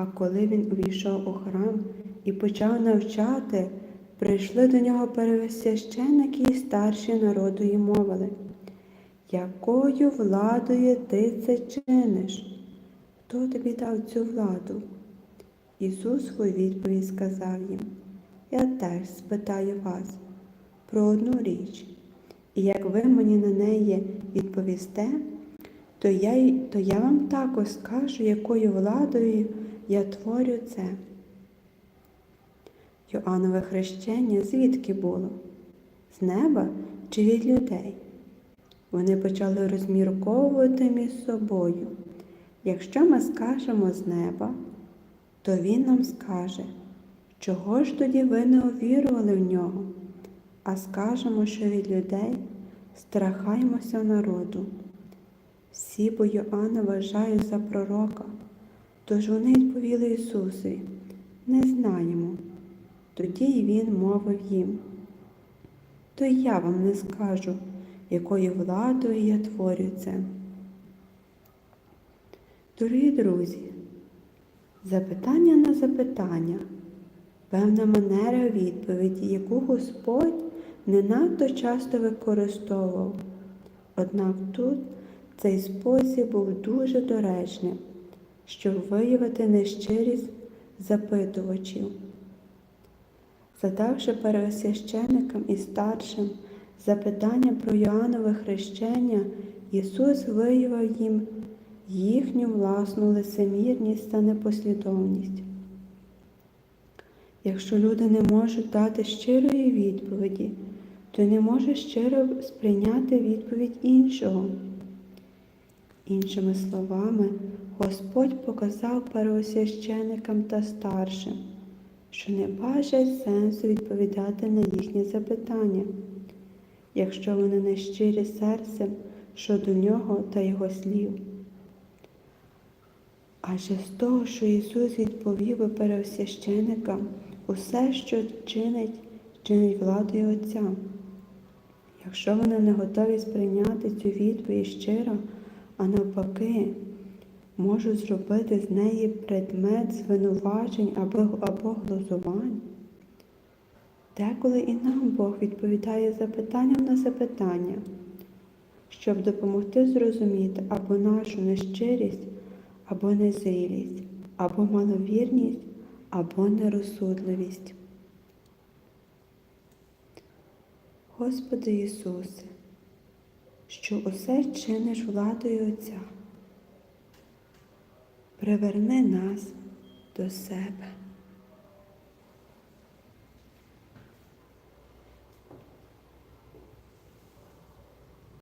А коли він увійшов у храм і почав навчати, прийшли до нього первосвященники і старші народу і мовили, якою владою ти це чиниш? Хто тобі дав цю владу? Ісус у відповідь сказав їм, Я теж спитаю вас про одну річ, і як ви мені на неї відповісте, то я, то я вам також скажу, якою владою я творю це. Йоаннове хрещення звідки було? З неба чи від людей? Вони почали розмірковувати між собою. Якщо ми скажемо з неба, то він нам скаже, чого ж тоді ви не увірували в нього, а скажемо, що від людей страхаємося народу. Всі бо Йоанна вважають за пророка, тож вони відповіли Ісусові, не знаємо. Тоді й він мовив їм, то й я вам не скажу, якою владою я творю це. Дорогі друзі, запитання на запитання, певна манера відповіді, яку Господь не надто часто використовував. Однак тут цей спосіб був дуже доречним, щоб виявити нещирість запитувачів. Задавши первосвященикам і старшим запитання про Йоаннове хрещення, Ісус виявив їм їхню власну лицемірність та непослідовність. Якщо люди не можуть дати щирої відповіді, то не може щиро сприйняти відповідь іншого. Іншими словами, Господь показав первосвященикам та старшим, що не бачать сенсу відповідати на їхні запитання, якщо вони не щирі серцем щодо нього та його слів. Адже з того, що Ісус відповів би первосвященикам, усе, що чинить, чинить владою Отця. Якщо вони не готові сприйняти цю відповідь щиро, а навпаки, можуть зробити з неї предмет звинувачень або, або глузувань. Деколи і нам Бог відповідає запитанням на запитання, щоб допомогти зрозуміти або нашу нещирість, або незрілість, або маловірність, або нерозсудливість. Господи Ісусе, що усе чиниш владою Отця, приверни нас до себе.